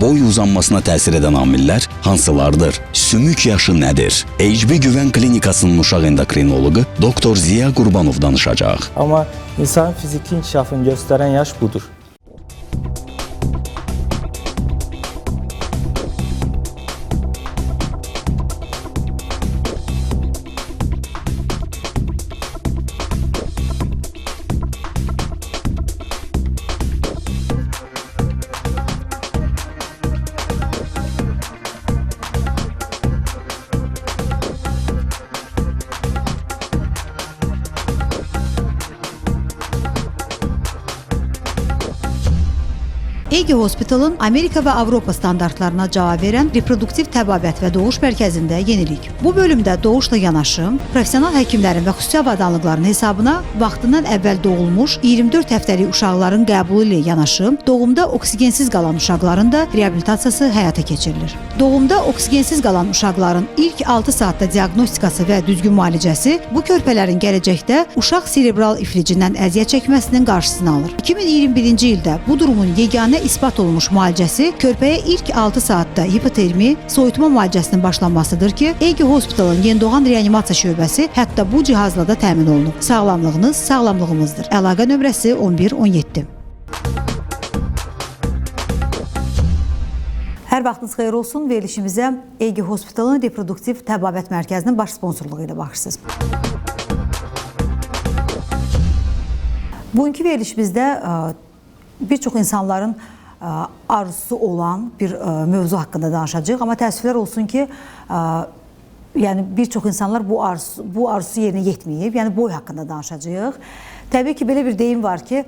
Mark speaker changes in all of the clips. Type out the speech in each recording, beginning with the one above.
Speaker 1: boy uzanmasına təsir edən amillər hansılardır? Sümük yaşı nədir? HB Güvən Klinikasının uşaq endokrinoloqu doktor Ziya Qurbanov danışacaq.
Speaker 2: Ama insanın fiziki inkişafını gösteren yaş budur.
Speaker 3: Ege Hospital'ın Amerika və Avropa standartlarına cavab verən reproduktiv təbabət və doğuş mərkəzində yenilik. Bu bölümdə doğuşla yanaşı, professional həkimlərin və xüsusi avadanlıqların hesabına vaxtından əvvəl doğulmuş 24 həftəlik uşaqların qəbulu ilə yanaşı, doğumda oksigensiz qalan uşaqların da reabilitasiyası həyata keçirilir. Doğumda oksigensiz qalan uşaqların ilk 6 saatda diaqnostikası və düzgün müalicəsi bu körpələrin gələcəkdə uşaq serebral iflicindən əziyyət çəkməsinin qarşısını alır. 2021-ci ildə bu durumun yeganə isbat olunmuş müalicəsi körpəyə ilk 6 saatda hipotermi, soyutma müalicəsinin başlanmasıdır ki, Ege Hospitalın yenidoğan reanimasiya şöbəsi hətta bu cihazla da təmin olunub. Sağlamlığınız sağlamlığımızdır. Əlaqə nömrəsi 11 17. Hər vaxtınız xeyir olsun. Verilişimizə Ege Hospitalın reproduktiv təbabət mərkəzinin baş sponsorluğu ilə baxırsınız. Bugünkü verilişimizdə ə, bir çox insanların arzusu olan bir ə, mövzu haqqında danışacağıq. Amma təəssüflər olsun ki, ə, yəni bir çox insanlar bu arzusu, bu arzusu yerinə yetməyib. Yəni boy haqqında danışacağıq. Təbii ki, belə bir deyim var ki,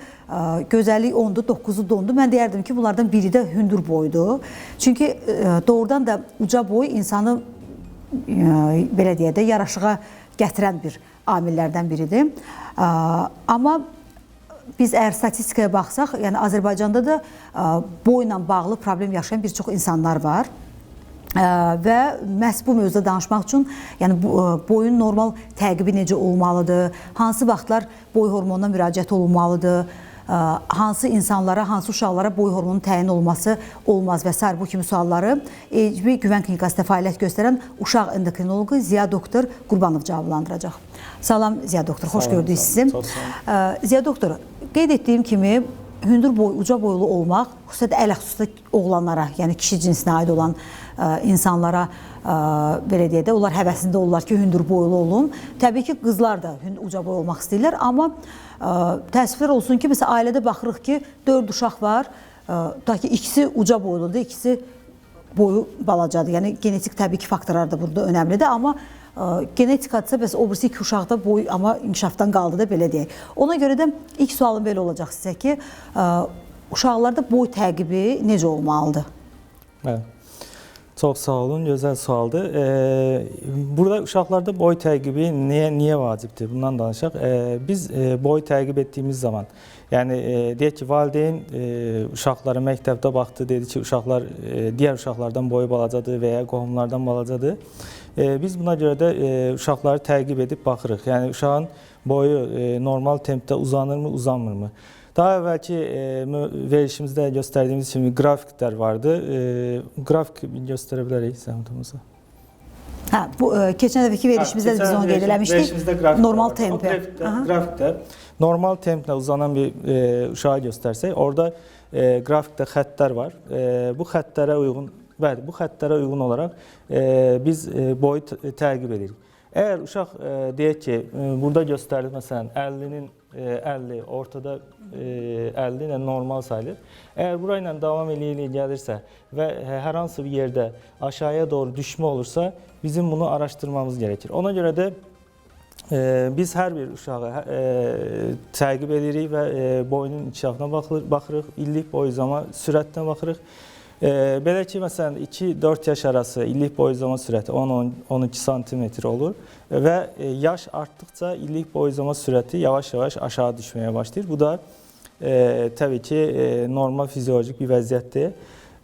Speaker 3: gözəllik 10-dur, 9-u dondu. Mən deyərdim ki, bunlardan biri də hündür boydur. Çünki doğrudan da uca boy insanı belə deyə də yaraşığa gətirən bir amillərdən biridir. Amma biz əgər statistikaya baxsaq, yəni Azərbaycanda da boyla bağlı problem yaşayan bir çox insanlar var. Və məhz bu mövzuda danışmaq üçün, yəni boyun normal təqibi necə olmalıdır? Hansı vaxtlar boy hormonuna müraciət olunmalıdır? Hansı insanlara, hansı uşaqlara boy hormonu təyin olması olmaz və sair bu kimi sualları ECB Güvən Klinikasında fəaliyyət göstərən uşaq endokrinoloqu Ziya doktor Qurbanov cavablandıracaq. Salam Ziya doktor, xoş gördük sizi. Ziya doktor, qeyd etdiyim kimi hündür boy, uca boylu olmaq, xüsusilə ələxüsusda oğlanlara, yəni kişi cinsinə aid olan ə, insanlara ə, belə deyək də, onlar həvəsində olurlar ki, hündür boylu olun. Təbii ki, qızlar da uca boy olmaq istəyirlər, amma ə, təəssüflər olsun ki, məsələn ailədə baxırıq ki, 4 uşaq var, ə, ta ki ikisi uca boyludur, ikisi boyu balacadır. Yəni genetik təbii ki, faktorlar da burada önəmlidir, amma ə, genetikadsa bəs o birisi iki uşaqda boy amma inkişafdan qaldı da belə deyək. Ona görə də ilk sualım belə olacaq sizə ki, ə, uşaqlarda boy təqibi necə olmalıdır?
Speaker 2: Evet. Çok sağ olun, güzel sualdı. Ee, burada uşaqlarda boy təqibi niye niye vacibdir? Bundan danışaq. Ee, biz e, boy təqib etdiyimiz zaman, yəni e, deyək ki, valideyn e, uşaqlara məktəbdə baxdı, dedi ki, uşaqlar e, digər uşaqlardan boyu balacadır və ya qohumlardan balacadır. Biz buna görə də uşaqları təqib edib baxırıq. Yəni uşağın boyu normal tempdə uzanırmı, uzanmırmı? Daha əvvəlki verilişimizdə göstərdiyimiz kimi qrafiklər vardı. Qrafik göstərə bilərik zəhmətimizi.
Speaker 3: Hə, bu keçən dəfəki verilişimizdə də biz onu qeyd eləmişdik. Normal tempi.
Speaker 2: Grafikdə,
Speaker 3: Aha.
Speaker 2: grafikdə normal templə uzanan bir e, uşağı göstərsək, orada e, qrafikdə xəttlər var. E, bu xəttlərə uyğun, bəli, bu xəttlərə uyğun olaraq e, biz e, boyu təqib edirik. Əgər uşaq e, deyək ki, e, burada göstərilir məsələn 50-nin e, 50 ortada e, 50 ilə normal sayılır. Əgər bura ilə davam eləyə gəlirsə və hər hansı bir yerdə aşağıya doğru düşmə olursa, bizim bunu araşdırmamız gərəkir. Ona görə də e, biz hər bir uşağı e, təqib edirik və e, boyunun inkişafına baxır, baxırıq, illik boy uzama sürətinə baxırıq. E, belə ki, məsələn 2-4 yaş arası illik boy uzama sürəti 10-12 sm olur və yaş artdıqca illik boy uzama sürəti yavaş-yavaş aşağı düşməyə başlayır. Bu da təbii ki, normal fiziolojik bir vəziyyətdir.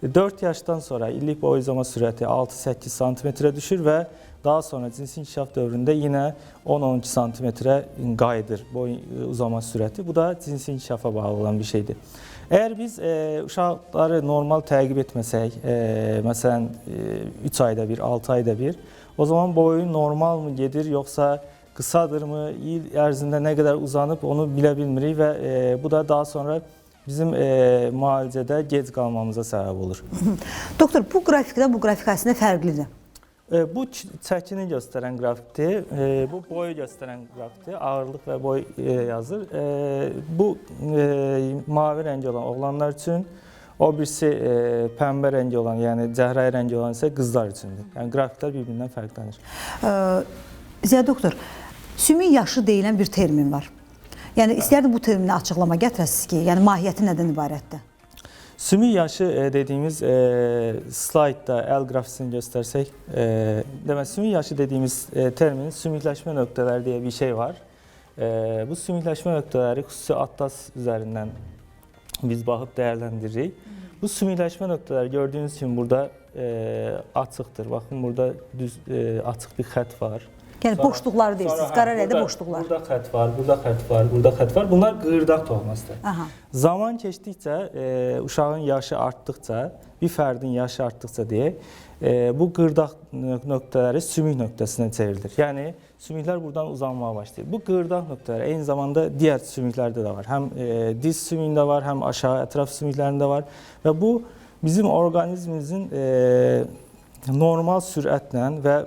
Speaker 2: 4 yaşdan sonra illik boy uzama sürəti 6-8 sm düşür və daha sonra cinsi inkişaf dövründə yenə 10-12 sm qayıdır boy uzama sürəti. Bu da cinsi inkişafa bağlı olan bir şeydir. Eğer biz e, uşaqları normal təqib etməsək, e, məsələn 3 ayda bir, 6 ayda bir, o zaman boyu normal mı gedir yoksa kısadır mı, il ərzində nə qədər uzanıb onu bilə bilmirik və e, bu da daha sonra bizim e, müalicədə gec qalmamıza səbəb olur.
Speaker 3: Doktor, bu qrafikdən bu qrafik arasında fərqlidir.
Speaker 2: E, bu çəkini göstərən qrafikdir. E, bu boyu göstərən qrafikdir. Ağırlıq və boy e, yazır. E, bu e, mavi rəngi olan oğlanlar üçün, o birisi e, pəmbə rəngi olan, yəni cəhrayı rəngi olan isə qızlar üçündür. Yəni qrafiklər bir-birindən.
Speaker 3: Ə, Ziya doktor, sümük yaşı deyilən bir termin var. Yəni istərdim bu termini açıqlama gətirəsiniz ki, yəni mahiyyəti nədən ibarətdir?
Speaker 2: Sümük yaşı e, dediğimiz e, slaytda el grafisini göstersek, e, demek sümük yaşı dediğimiz e, termin sümükleşme noktaları diye bir şey var. E, bu sümükleşme noktaları xüsusi atlas üzerinden biz bakıp değerlendiririk. Bu sümükleşme noktaları gördüğünüz için burada e, açıktır. Bakın burada düz e, açık bir xət var.
Speaker 3: Yəni
Speaker 2: Sonra-
Speaker 3: boşluqları
Speaker 2: Sonra,
Speaker 3: deyirsiniz,
Speaker 2: hə,
Speaker 3: qara rəngdə
Speaker 2: burada-
Speaker 3: boşluqlar.
Speaker 2: Burada xət var, burada xət var, burada xət var. Bunlar qığırdaq toxumasıdır.
Speaker 3: Aha.
Speaker 2: Zaman keçdikcə, e, uşağın yaşı artdıqca, bir fərdin yaşı artdıqca deyək, e, bu qırdaq nö- nöqtələri sümük nöqtəsinə çevrilir. Yəni sümüklər buradan uzanmağa başlayır. Bu qırdaq nöqtələri eyni zamanda digər sümüklərdə də var. Həm e, diz sümüyündə var, həm aşağı ətraf sümüklərində var və bu bizim orqanizmimizin e, normal sürətlə və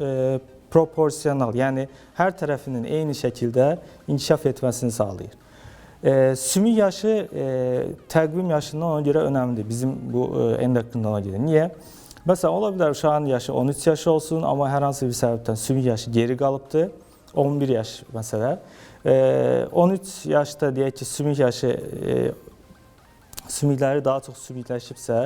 Speaker 2: e, proporsional, yəni hər tərəfinin eyni şəkildə inkişaf etməsini sağlayır. E, sümük yaşı e, təqvim yaşından ona görə önəmlidir. Bizim bu e, endokrinologiya görə. Niyə? Məsələn, ola bilər uşağın yaşı 13 yaş olsun, amma hər hansı bir səbəbdən sümük yaşı geri qalıbdı. 11 yaş məsələ. E, 13 yaşda deyək ki, sümük yaşı e, sümükləri daha çox sümükləşibsə,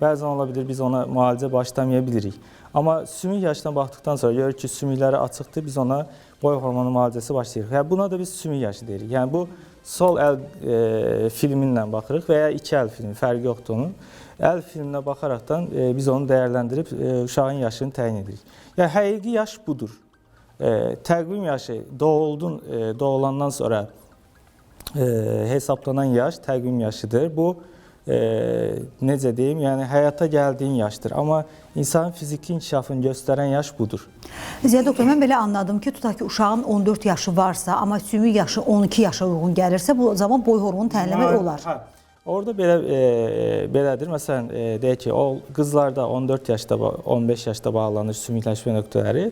Speaker 2: bəzən ola bilər biz ona müalicə başlamaya bilirik. Amma sümük yaşına baxdıqdan sonra görürük ki, sümükləri açıqdır, biz ona boy hormonu müalicəsi başlayırıq. Yəni buna da biz sümük yaşı deyirik. Yəni bu sol əl e, filminlə baxırıq və ya iki əl filmi, fərqi yoxdur onun. Əl filminə baxaraqdan e, biz onu dəyərləndirib e, uşağın yaşını təyin edirik. Yəni həqiqi yaş budur. E, təqvim yaşı doğuldun, e, doğulandan sonra e, hesablanan yaş təqvim yaşıdır. Bu e, necə deyim, yəni həyata gəldiyin yaşdır. Amma insanın fiziki inkişafını göstərən yaş budur.
Speaker 3: Ziya doktor, mən belə anladım ki, tutaq ki, uşağın 14 yaşı varsa, amma sümük yaşı 12 yaşa uyğun gəlirsə, bu zaman boy hormonu tənləmək olar.
Speaker 2: Hə. Orada belə e, belədir. Məsələn, e, deyək ki, o qızlarda 14 yaşda, ba- 15 yaşda bağlanır sümükləşmə nöqtələri.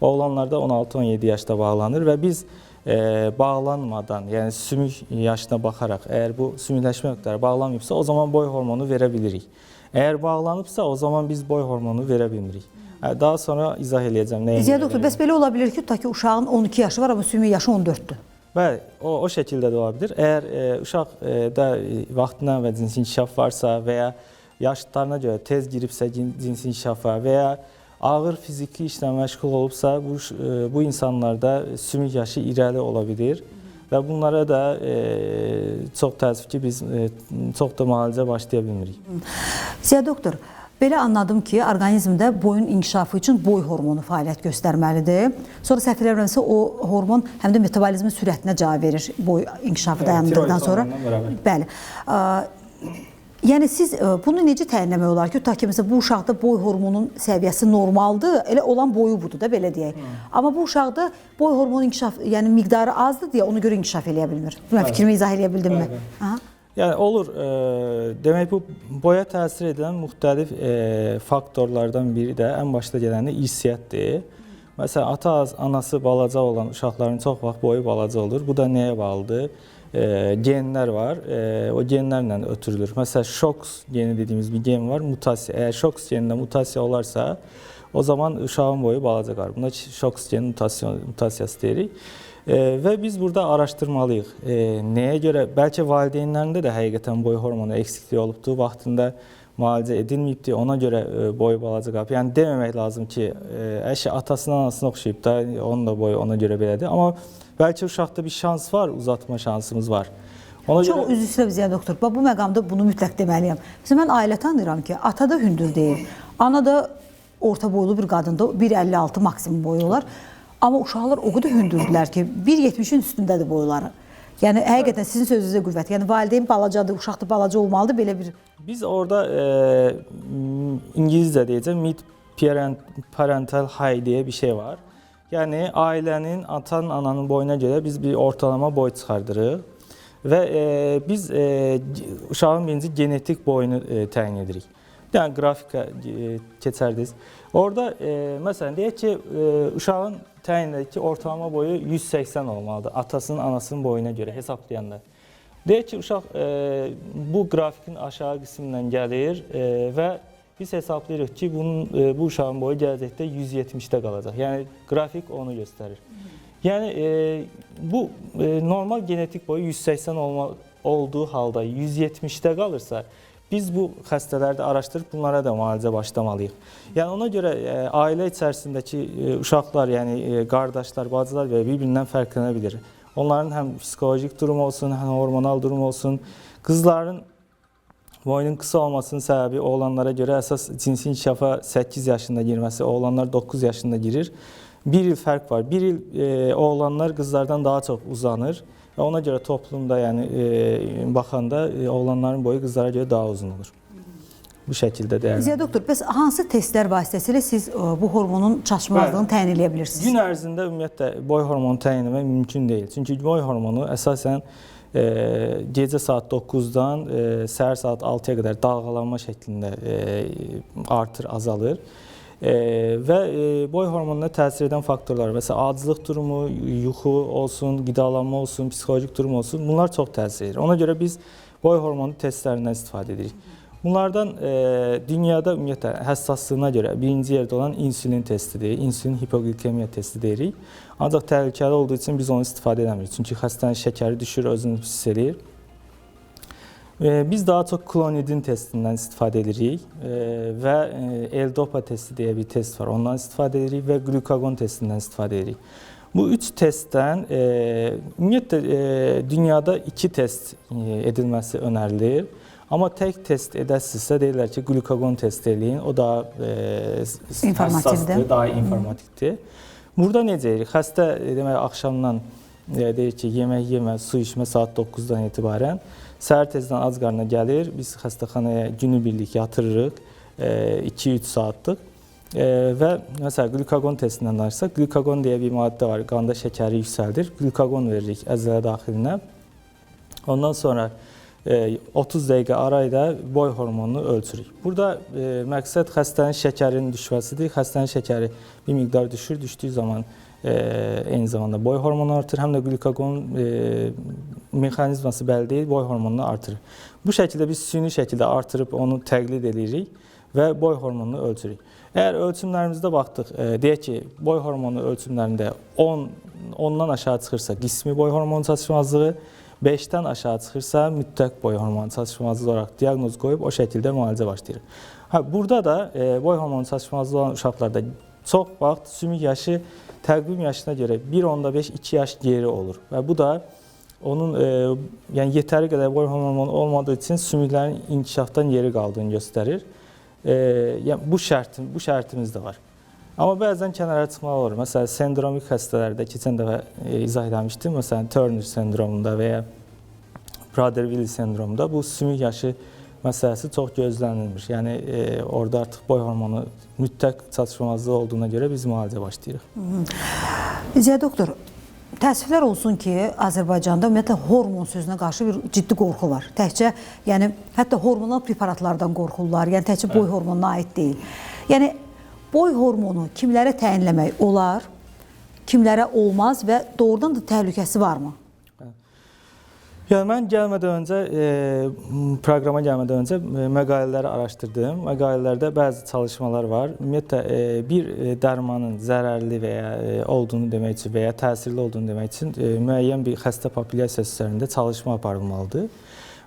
Speaker 2: Oğlanlarda 16-17 yaşda bağlanır və biz e, bağlanmadan, yəni sümük yaşına baxaraq, əgər bu sümükləşmə nöqtələri bağlanmayıbsa, o zaman boy hormonu verə bilirik. Əgər bağlanıbsa, o zaman biz boy hormonu verə bilmirik. Hə, Daha sonra izah eləyəcəm nəyə.
Speaker 3: Ziya doktor, bəs belə ola bilər ki, tutaq ki, uşağın 12 yaşı var, amma sümük yaşı 14-dür.
Speaker 2: Bəli, o, o şəkildə də ola bilər. Əgər e, uşaq e, da e, vaxtından və cinsi inkişaf varsa və ya yaşlarına görə tez giribsə cin- cinsi inkişafa və ya ağır fiziki işlə məşğul olubsa, bu e, bu insanlarda sümük yaşı irəli ola bilər və bunlara da e, çox təəssüf ki, biz e, çox da müalicə başlaya bilmirik.
Speaker 3: Ziya doktor, belə anladım ki, orqanizmdə boyun inkişafı üçün boy hormonu fəaliyyət göstərməlidir. Sonra səhv eləmirəmsə o hormon həm də metabolizmin sürətinə cavab verir boy inkişafı
Speaker 2: Evet,
Speaker 3: dayandırdıqdan sonra. Bəli. Ə, Yəni siz ə, bunu necə təyin etmək olar ki, tutaq ki, məsələn bu uşaqda boy hormonunun səviyyəsi normaldır, elə olan boyu budur da belə deyək. Amma bu uşaqda boy hormonu inkişaf, yəni miqdarı azdır deyə ona görə inkişaf eləyə bilmir. Mən fikrimi izah eləyə bildimmi? Aha.
Speaker 2: Yəni olur, e, demək bu boya təsir edən müxtəlif e, faktorlardan biri də ən başda gələni irsiyyətdir. Məsələn, ata anası balaca olan uşaqların çox vaxt boyu balaca olur. Bu da nəyə bağlıdır? E, genlər var. E, o genlərlə ötürülür. Məsələn, şoks geni dediyimiz bir gen var, mutasiya. Əgər şoks genində mutasiya olarsa, o zaman uşağın boyu balaca qalır. Buna şoks geni mutasyon mutasiyası deyirik. E, və biz burada araşdırmalıyıq. E, nəyə görə? Bəlkə valideynlərində də həqiqətən boy hormonu eksikliyi olubdu, vaxtında müalicə edilməyibdi, ona görə e, boyu balaca qalıb. Yəni deməmək lazım ki, e, əşi atasına, anasına oxşayıb da, onun da boyu ona görə belədir. Amma bəlkə uşaqda bir şans var, uzatma şansımız var. Ona
Speaker 3: Çox
Speaker 2: görə
Speaker 3: üzr istəyirəm Ziya doktor. Bax bu məqamda bunu mütləq deməliyəm. Məsələn mən ailə tanıyıram ki, ata da hündür deyil. Ana da orta boylu bir qadında 1.56 maksimum boyu olar. Amma uşaqlar o qədər hündürdülər ki, 1.70-in üstündədir boyları. Yəni həqiqətən sizin sözünüzə qüvvət. Yəni valideyn balacadır, uşaq da balaca olmalıdır belə bir
Speaker 2: Biz orada e, m, İngilizce deyəcəm mid parent, parental high diye bir şey var. Yani ailenin atan ananın boyuna göre biz bir ortalama boy çıxardırıq və e, biz e, uşağın birinci genetik boyunu e, təyin edirik. Bir dənə qrafika e, keçərdiniz. E, məsələn deyək ki, e, uşağın təyin edirik ki, ortalama boyu 180 olmalıdır atasının anasının boyuna görə hesablayanda. Deyək ki, uşaq e, bu qrafikin aşağı qismindən gəlir e, və biz hesablayırıq ki, bunun e, bu uşağın boyu gələcəkdə 170-də qalacaq. Yəni qrafik onu göstərir. Yəni e, bu e, normal genetik boyu 180 olma, olduğu halda 170-də qalırsa, biz bu xəstələri də araşdırıb bunlara da müalicə başlamalıyıq. Yəni ona görə e, ailə içərisindəki e, uşaqlar, yəni e, qardaşlar, bacılar və bir-birindən fərqlənə bilir. Onların həm psixolojik durumu olsun, həm hormonal durumu olsun. Qızların boyunun qısa olmasının səbəbi oğlanlara görə əsas cinsi inkişafa 8 yaşında girməsi, oğlanlar 9 yaşında girir. Bir il fərq var. Bir il e, oğlanlar qızlardan daha çox uzanır. Və ona görə toplumda, yəni e, baxanda e, oğlanların boyu qızlara görə daha uzun olur. Bu şəkildə dəyərləndirir.
Speaker 3: Ziya doktor, bəs hansı testlər vasitəsilə siz ə, bu hormonun çatışmazlığını təyin edə bilirsiniz?
Speaker 2: Gün ərzində ümumiyyətlə boy hormonu təyin etmək mümkün deyil. Çünki boy hormonu əsasən e, gecə saat 9-dan e, səhər saat 6-ya qədər dalğalanma şəklində e, artır, azalır. E, və e, boy hormonuna təsir edən faktorlar, məsələn, aclıq durumu, yuxu olsun, qidalanma olsun, psixolojik durum olsun, bunlar çox təsir edir. Ona görə biz boy hormonu testlərindən istifadə edirik. Bunlardan e, dünyada ümumiyyətlə həssaslığına görə birinci yerdə olan insulin testidir. İnsulin hipoglikemiya testi deyirik. Ancaq təhlükəli olduğu üçün biz onu istifadə edəmirik. Çünki xəstənin şəkəri düşür, özünü hiss edir. E, biz daha çox klonidin testindən istifadə edirik e, və e, L-DOPA testi deyə bir test var. Ondan istifadə edirik və glukagon testindən istifadə edirik. Bu üç testdən ümumiyyətlə dünyada iki test edilməsi önərilir. Amma tək test edəsinizsə deyirlər ki, glukagon test eləyin. O daha e,
Speaker 3: İnformativdir.
Speaker 2: daha informativdir. Burada necə? Xəstə e, demək axşamdan e, deyir ki, yemək yemə, su içmə saat 9-dan etibarən səhər tezdən ac qarnına gəlir. Biz xəstəxanaya günübirlik yatırırıq. 2-3 saatlıq. E, və məsələn glukagon testindən danışsaq, glukagon deyə bir maddə var. Qanda şəkəri yüksəldir. Glukagon veririk əzələ daxilinə. Ondan sonra 30 dəqiqə arayla boy hormonunu ölçürük. Burada e, məqsəd xəstənin şəkərinin düşməsidir. Xəstənin şəkəri bir miqdar düşür, düşdüyü zaman e, eyni zamanda boy hormonu artır, həm də glukagon e, mexanizması bəlli deyil, boy hormonunu artırır. Bu şəkildə biz süni şəkildə artırıb onu təqlid edirik və boy hormonunu ölçürük. Əgər ölçümlərimizdə baxdıq, e, deyək ki, boy hormonu ölçümlərində 10 ondan aşağı çıxırsa qismi boy hormonu çatışmazlığı, 5-dən aşağı çıxırsa mütləq boy hormonu çatışmazlığı olaraq diaqnoz qoyub o şəkildə müalicə başlayırıq. Ha burada da e, boy hormonu çatışmazlığı olan uşaqlarda çox vaxt sümük yaşı təqvim yaşına görə 1.5-2 yaş geri olur və bu da onun e, yəni yetəri qədər boy hormonu olmadığı üçün sümüklərin inkişafdan geri qaldığını göstərir. E, yəni bu şərt bu şərtimiz də var. Amma bəzən kənara çıxmalı olur. Məsələn, sendromik xəstələrdə keçən dəfə e, izah etmişdim. Məsələn, Turner sendromunda və ya Prader-Willi sendromunda bu sümük yaşı məsələsi çox gözlənilmir. Yəni e, orada artıq boy hormonu mütləq çatışmazlığı olduğuna görə biz müalicə başlayırıq.
Speaker 3: Ziya doktor, təəssüflər olsun ki, Azərbaycanda ümumiyyətlə hormon sözünə qarşı bir ciddi qorxu var. Təkcə, yəni hətta hormonal preparatlardan qorxurlar. Yəni təkcə boy hormonuna aid deyil. Yəni boy hormonu kimlərə təyinləmək olar, kimlərə olmaz və doğrudan da təhlükəsi varmı?
Speaker 2: Yəni mən gəlmədən öncə e, proqrama gəlmədən öncə e, məqalələri araşdırdım. Məqalələrdə çalışmalar var. Ümumiyyətlə e, bir e, dərmanın zərərli e, olduğunu demək üçün və ya olduğunu demək üçün e, bir xəstə populyasiyası üzərində çalışma aparılmalıdır.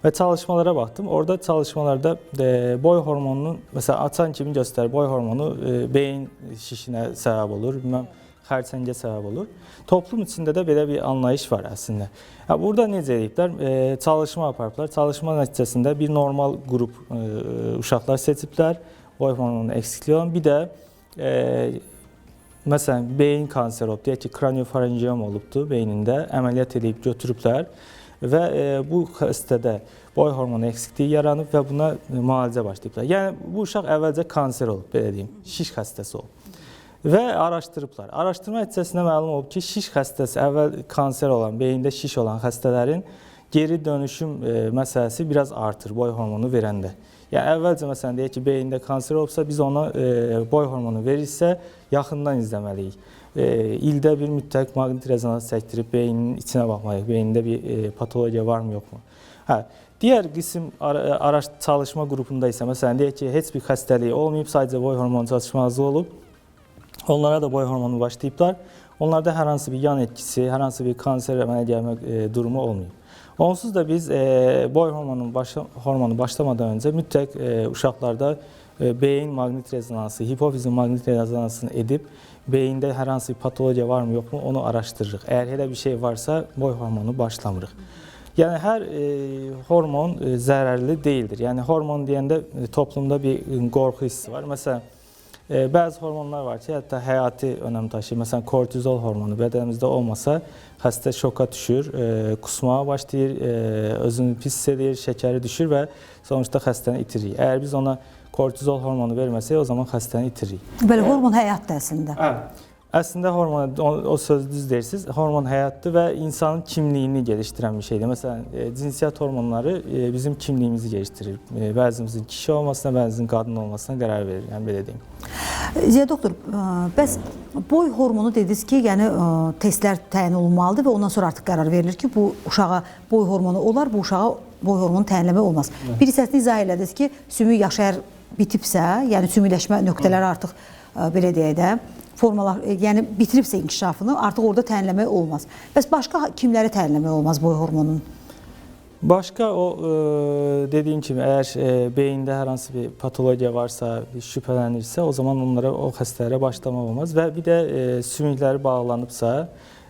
Speaker 2: Və çalışmalara baxdım. Orada çalışmalarda e, boy hormonunun məsələn açan kimi göstərir. Boy hormonu e, beyin şişinə səbəb olur, bilməm xərçəngə səbəb olur. Toplum içində də belə bir anlayış var əslində. Ya burada necə ediblər? E, çalışma aparıblar. Çalışma nəticəsində bir normal qrup e, uşaqlar seçiblər. Boy hormonunun eksikliyi olan bir də e, məsələn beyin kanseri olub, deyək ki, kraniofaringiom olubdu beynində, əməliyyat edib götürüblər və e, bu xəstədə boy hormonu eksikliyi yaranıb və buna e, müalicə başlayıblar. Yəni bu uşaq əvvəlcə kanser olub, belə deyim, şiş xəstəsi olub. Və araşdırıblar. Araşdırma nəticəsində məlum olub ki, şiş xəstəsi əvvəl kanser olan, beyində şiş olan xəstələrin geri dönüşüm e, məsələsi biraz artır boy hormonu verəndə. Yəni əvvəlcə məsələn deyək ki, beyində kanser olubsa biz ona boy hormonu verirsə yaxından izləməliyik. E, ildə bir mütləq maqnit rezonans çəkdirib beynin içinə baxmalıyıq. Beyində bir e, patologiya varmı, yoxmu? Hə, digər qism ara, araş çalışma qrupunda isə məsələn deyək ki, heç bir xəstəliyi olmayıb, sadəcə boy hormonu çatışmazlığı olub. Onlara da boy hormonu başlayıblar. Onlarda hər hansı bir yan etkisi, hər hansı bir kanser əmələ gəlmə e, durumu olmayıb. Onsuz da biz e, boy hormonunun başla, hormonu başlamadan öncə mütləq e, uşaqlarda e, beyin maqnit rezonansı, hipofizin maqnit rezonansını edib beyində hər hansı bir patologiya varmı, yoxmu onu araşdırırıq. Əgər elə bir şey varsa boy hormonu başlamırıq. Yəni hər e, hormon e, zərərli deyildir. Yəni hormon deyəndə e, toplumda bir e, qorxu hissi var. Məsələn, e, bəzi hormonlar var ki, hətta həyati önəm daşıyır. Məsələn, kortizol hormonu bədənimizdə olmasa xəstə şoka düşür, e, kusmağa başlayır, e, özünü pis hiss edir, düşür və sonuçda xəstəni itirir. Əgər biz ona kortizol hormonu verməsək, o zaman xəstəni itiririk.
Speaker 3: Belə hormon həyatdır əslində.
Speaker 2: Hə. Əslində hormon o, o söz düz deyirsiniz. Hormon həyatdır və insanın kimliyini gelişdirən bir şeydir. Məsələn, e, cinsiyyət hormonları e, bizim kimliyimizi gelişdirir. E, bəzimizin kişi olmasına, bəzimizin qadın olmasına qərar verir. Yəni belə deyim.
Speaker 3: Ziya doktor, ə, bəs boy hormonu dediniz ki, yəni ə, testlər təyin olunmalıdır və ondan sonra artıq qərar verilir ki, bu uşağa boy hormonu olar, bu uşağa boy hormonu təyinləmək olmaz. Bir hissəsini izah elədiniz ki, sümük yaşı əgər bitibsə, yəni sümükləşmə nöqtələri artıq ə, belə deyək də, formalar, e, yəni bitiribsə inkişafını, artıq orada təyinləmək olmaz. Bəs başqa kimləri təyinləmək olmaz boy hormonunun?
Speaker 2: Başqa o e, dediyim kimi əgər e, beyində hər hansı bir patologiya varsa, şübhələnirsə, o zaman onlara o xəstələrə başlamaq olmaz və bir də e, sümükləri bağlanıbsa,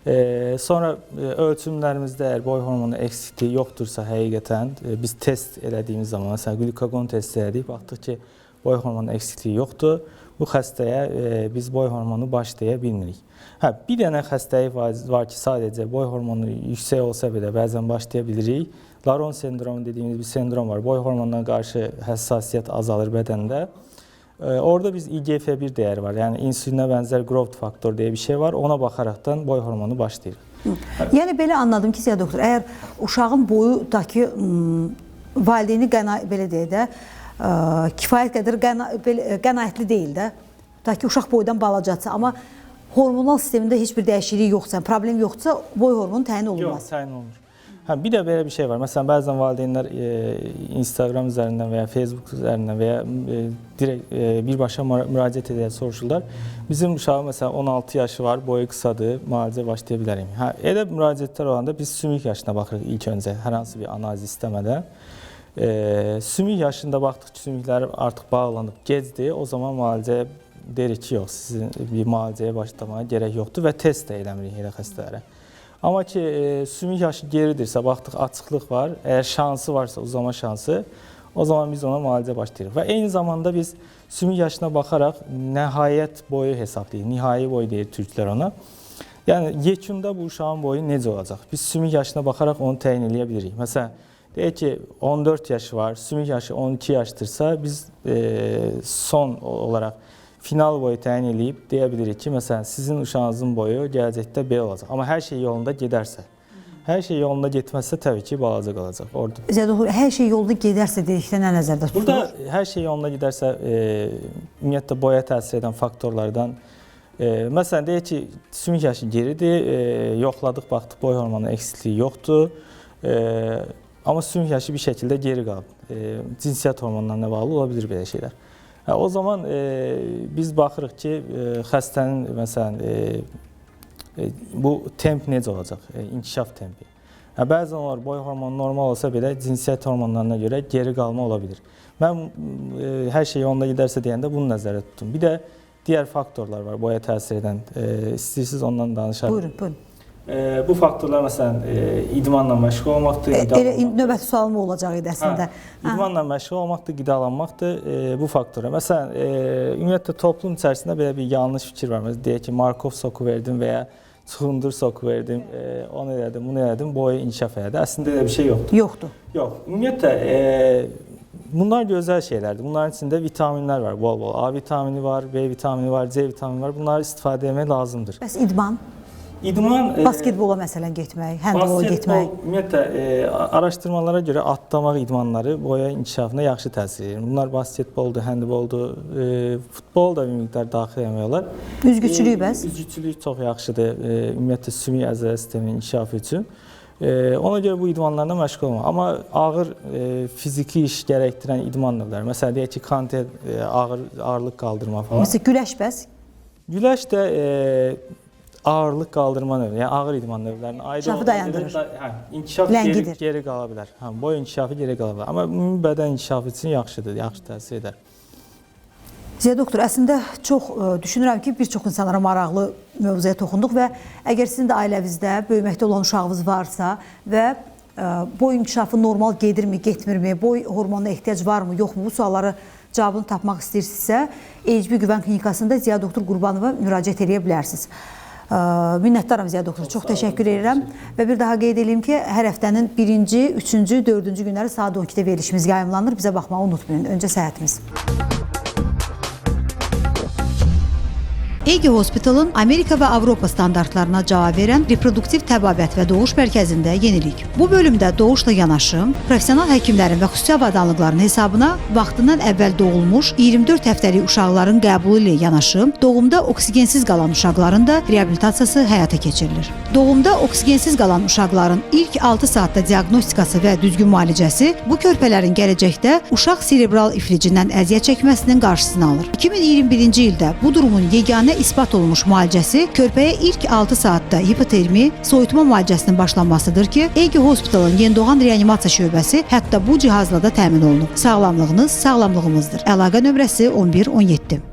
Speaker 2: e, sonra e, ölçümlərimizdə boy hormonu eksikliyi yoxdursa həqiqətən e, biz test elədiyimiz zaman, məsələn glikoqon testi elədik, baxdıq ki, boy hormonu eksikliyi yoxdur. Bu xəstəyə e, biz boy hormonu başlaya bilmirik. Hə, bir dənə xəstəlik var, var ki, sadəcə boy hormonu yüksək olsa belə bəzən başlaya bilirik. Laron sendromu dediyimiz bir sendrom var. Boy hormonuna qarşı həssasiyyət azalır bədəndə. E, orada biz IGF-1 dəyəri var. Yəni insulinə bənzər growth faktor deyə bir şey var. Ona baxaraqdan boy hormonu başlayır.
Speaker 3: Yəni belə anladım ki, Ziya doktor, əgər uşağın boyudakı ım, valideyni qəna belə deyək də, ə, kifayət qədər qəna, belə, qənaətli deyil də, ta ki uşaq boydan balacadsa, amma hormonal sistemində heç bir dəyişiklik yoxsa, problem yoxsa boy hormonu təyin
Speaker 2: Yox,
Speaker 3: olunmaz.
Speaker 2: təyin olunur. Hə, bir də belə bir şey var. Məsələn, bəzən valideynlər e, Instagram üzərindən və ya Facebook üzərindən və ya e, direkt e, birbaşa müra- müraciət edərək soruşurlar. Bizim uşağın məsələn 16 yaşı var, boyu qısadır, müalicə başlaya bilərik. Hə, elə müraciətlər olanda biz sümük yaşına baxırıq ilk öncə, hər hansı bir analiz istəmədən. E, sümük yaşında baxdıq ki, sümüklər artıq bağlanıb gecdir, o zaman müalicəyə deyirik ki, yox, sizin bir müalicəyə başlamağa gərək yoxdur və test də eləmirik elə xəstələrə. Amma ki, e, sümük yaşı geridirsə, baxdıq açıqlıq var, əgər şansı varsa, uzama şansı, o zaman biz ona müalicə başlayırıq. Və eyni zamanda biz sümük yaşına baxaraq nəhayət boyu hesablayırıq. Nihai boy deyir türklər ona. Yəni yekunda bu uşağın boyu necə olacaq? Biz sümük yaşına baxaraq onu təyin edə bilirik. Məsələn, deyək ki, 14 yaşı var, sümük yaşı 12 yaşdırsa, biz e, son olaraq final boyu təyin edib deyə ki, məsələn, sizin uşağınızın boyu gələcəkdə belə olacaq. Amma hər şey yolunda gedərsə, hər şey yolunda getməzsə təbii ki, balaca qalacaq. Orada
Speaker 3: doktor, hər şey yolunda gedərsə dedikdə nə nəzərdə tutulur?
Speaker 2: Burada hər şey yolunda gedərsə, e, ümumiyyətlə boya təsir edən faktorlardan e, məsələn deyək ki, sümük yaşı geridir, e, yoxladıq, baxdıq boy hormonu eksikliyi yoxdur. E, amma sümük yaşı bir şəkildə geri qalıb. E, cinsiyyət hormonlarına bağlı ola bilər belə şeylər. Hə, o zaman e, biz baxırıq ki, e, xəstənin məsələn e, e, bu temp necə olacaq? E, inkişaf tempi. Hə, bəzən onlar boy hormonu normal olsa belə cinsiyyət hormonlarına görə geri qalma ola bilər. Mən e, hər şey yolunda gedərsə deyəndə bunu nəzərdə tutdum. Bir də digər faktorlar var boya təsir edən. E, istəyirsiniz ondan danışarıq.
Speaker 3: Buyurun, buyurun.
Speaker 2: E, bu faktorlar məsələn e, idmanla məşğul olmaqdır, qidalanmaqdır.
Speaker 3: Elə indi növbəti sualım o olacaq idi əslində.
Speaker 2: Hə, idmanla məşğul olmaqdır, qidalanmaqdır e, bu faktora. Məsələn, e, ümumiyyətlə toplum içərisində belə bir yanlış fikir var. Məsələn, deyək ki, Markov soku verdim və ya çuxundur sok verdim, e, onu elədim, bunu elədim, boyu inkişaf elədi. Əslində elə bir şey yoxdur.
Speaker 3: Yoxdur.
Speaker 2: Yox, ümumiyyətlə e, bunlar gözəl şeylərdir. Bunların içində vitaminlər var, bol-bol. A vitamini var, B vitamini var, C vitamini var. Bunları istifadə etmək lazımdır.
Speaker 3: Bəs idman,
Speaker 2: İdman e,
Speaker 3: basketbola məsələn getmək, handbola getmək.
Speaker 2: ümumiyyətlə e, araşdırmalara görə atlamaq idmanları boya inkişafına yaxşı təsir edir. Bunlar basketboldur, handboldur, e, futbol da bir miqdar daxil etmək olar.
Speaker 3: Üzgüçülük
Speaker 2: E,
Speaker 3: bəs?
Speaker 2: Üzgüçülük çox yaxşıdır. E, ümumiyyətlə sümük əzələ sisteminin inkişafı üçün. E, ona görə bu idmanlarla məşğul olmaq. Amma ağır e, fiziki iş gərəkdirən idman növləri, məsələn deyək ki, kontent, e, ağır ağırlıq qaldırma falan.
Speaker 3: Məsələn güləş bəs?
Speaker 2: Güləş də e, ağırlıq qaldırma növü, yəni ağır idman ayrı
Speaker 3: İnkişafı
Speaker 2: olmadığı
Speaker 3: dayandırır.
Speaker 2: da- Hə, inkişaf
Speaker 3: Ləngidir.
Speaker 2: geri, geri qala bilər. Hə, boy inkişafı geri qala bilər. Amma ümumi bədən inkişafı üçün yaxşıdır, yaxşı təsir edər.
Speaker 3: Ziya doktor, əslində çox ə, düşünürəm ki, bir çox insanlara maraqlı mövzuya toxunduq və əgər sizin də ailəvizdə böyüməkdə olan uşağınız varsa və ə, boy inkişafı normal gedirmi, getmirmi, boy hormonuna ehtiyac varmı, yoxmu bu sualları cavabını tapmaq istəyirsinizsə, HB Güvən Klinikasında Ziya doktor Qurbanova müraciət edə bilərsiniz. Ə, Minnətdaram Ziya doktor. Çox təşəkkür edirəm və bir daha qeyd edeyim ki, hər həftənin 1-ci, 3-cü, 4-cü günləri saat 12-də verilişimiz yayımlanır. Bizə baxmağı unutmayın. Öncə səhhətimiz. Egi Hospitalın Amerika və Avropa standartlarına cavab verən reproduktiv təbabət və doğuş mərkəzində yenilik. Bu bölümdə doğuşla yanaşı professional həkimlərin və xüsusi avadanlıqların hesabına vaxtından əvvəl doğulmuş 24 həftəlik uşaqların qəbulu ilə yanaşı doğumda oksigensiz qalan uşaqların da reabilitasiyası həyata keçirilir. Doğumda oksigensiz qalan uşaqların ilk 6 saatda diaqnostikası və düzgün müalicəsi bu körpələrin gələcəkdə uşaq serebral iflicindən əziyyət çəkməsinin qarşısını alır. 2021-ci ildə bu durumun yeganə isbat olunmuş müalicəsi körpəyə ilk 6 saatda hipotermi, soyutma müalicəsinin başlanmasıdır ki, Egi Hospitalın yenidoğan reanimasiya şöbəsi hətta bu cihazla da təmin olunub. Sağlamlığınız sağlamlığımızdır. Əlaqə nömrəsi 11 17.